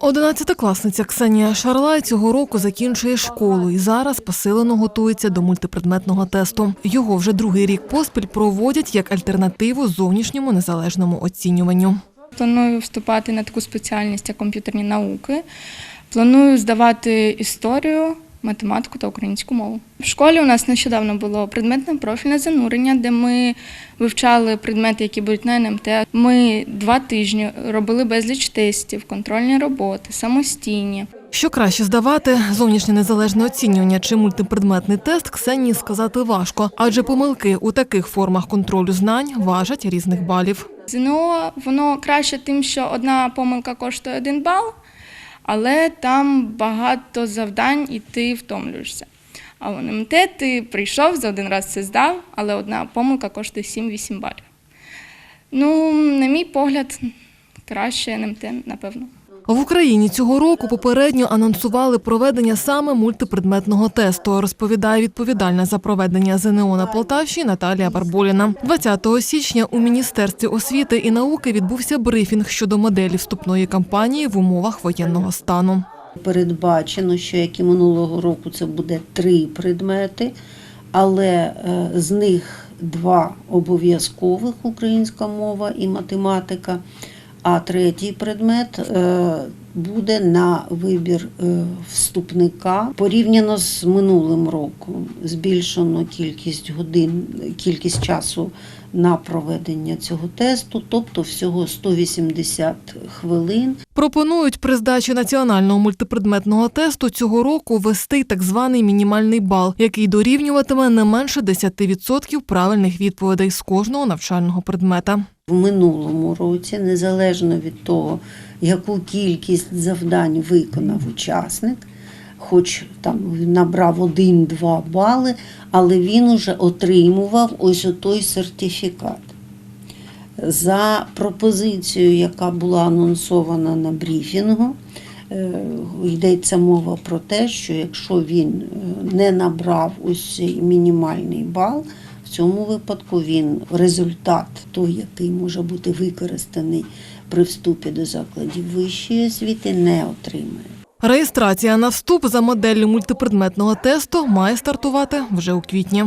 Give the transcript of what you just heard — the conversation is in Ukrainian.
Одинадцятикласниця Ксенія Шарлай цього року закінчує школу і зараз посилено готується до мультипредметного тесту. Його вже другий рік поспіль проводять як альтернативу зовнішньому незалежному оцінюванню. Планую вступати на таку спеціальність, як комп'ютерні науки. Планую здавати історію, математику та українську мову. В школі у нас нещодавно було предметне профільне занурення, де ми вивчали предмети, які будуть на НМТ. Ми два тижні робили безліч тестів, контрольні роботи, самостійні. Що краще здавати зовнішнє незалежне оцінювання чи мультипредметний тест Ксенії сказати важко, адже помилки у таких формах контролю знань важать різних балів. ЗНО воно краще тим, що одна помилка коштує один бал, але там багато завдань і ти втомлюєшся. А в НМТ ти прийшов за один раз це здав, але одна помилка коштує 7-8 балів. Ну, на мій погляд, краще НМТ, напевно. В Україні цього року попередньо анонсували проведення саме мультипредметного тесту, розповідає відповідальна за проведення ЗНО на Полтавщині Наталія Барболіна. 20 січня у Міністерстві освіти і науки відбувся брифінг щодо моделі вступної кампанії в умовах воєнного стану. Передбачено, що як і минулого року це буде три предмети, але е, з них два обов'язкових українська мова і математика, а третій предмет е, буде на вибір е, вступника. Порівняно з минулим роком збільшено кількість годин, кількість часу на проведення цього тесту, тобто всього 180 хвилин. Пропонують при здачі національного мультипредметного тесту цього року ввести так званий мінімальний бал, який дорівнюватиме не менше 10% правильних відповідей з кожного навчального предмета. В минулому році, незалежно від того, яку кількість завдань виконав учасник, хоч там набрав один-два бали, але він уже отримував ось той сертифікат. За пропозицією, яка була анонсована на брифінгу, е, йдеться мова про те, що якщо він е, не набрав ось цей мінімальний бал, в цьому випадку він результат той, який може бути використаний при вступі до закладів вищої освіти, не отримає. Реєстрація на вступ за моделлю мультипредметного тесту має стартувати вже у квітні.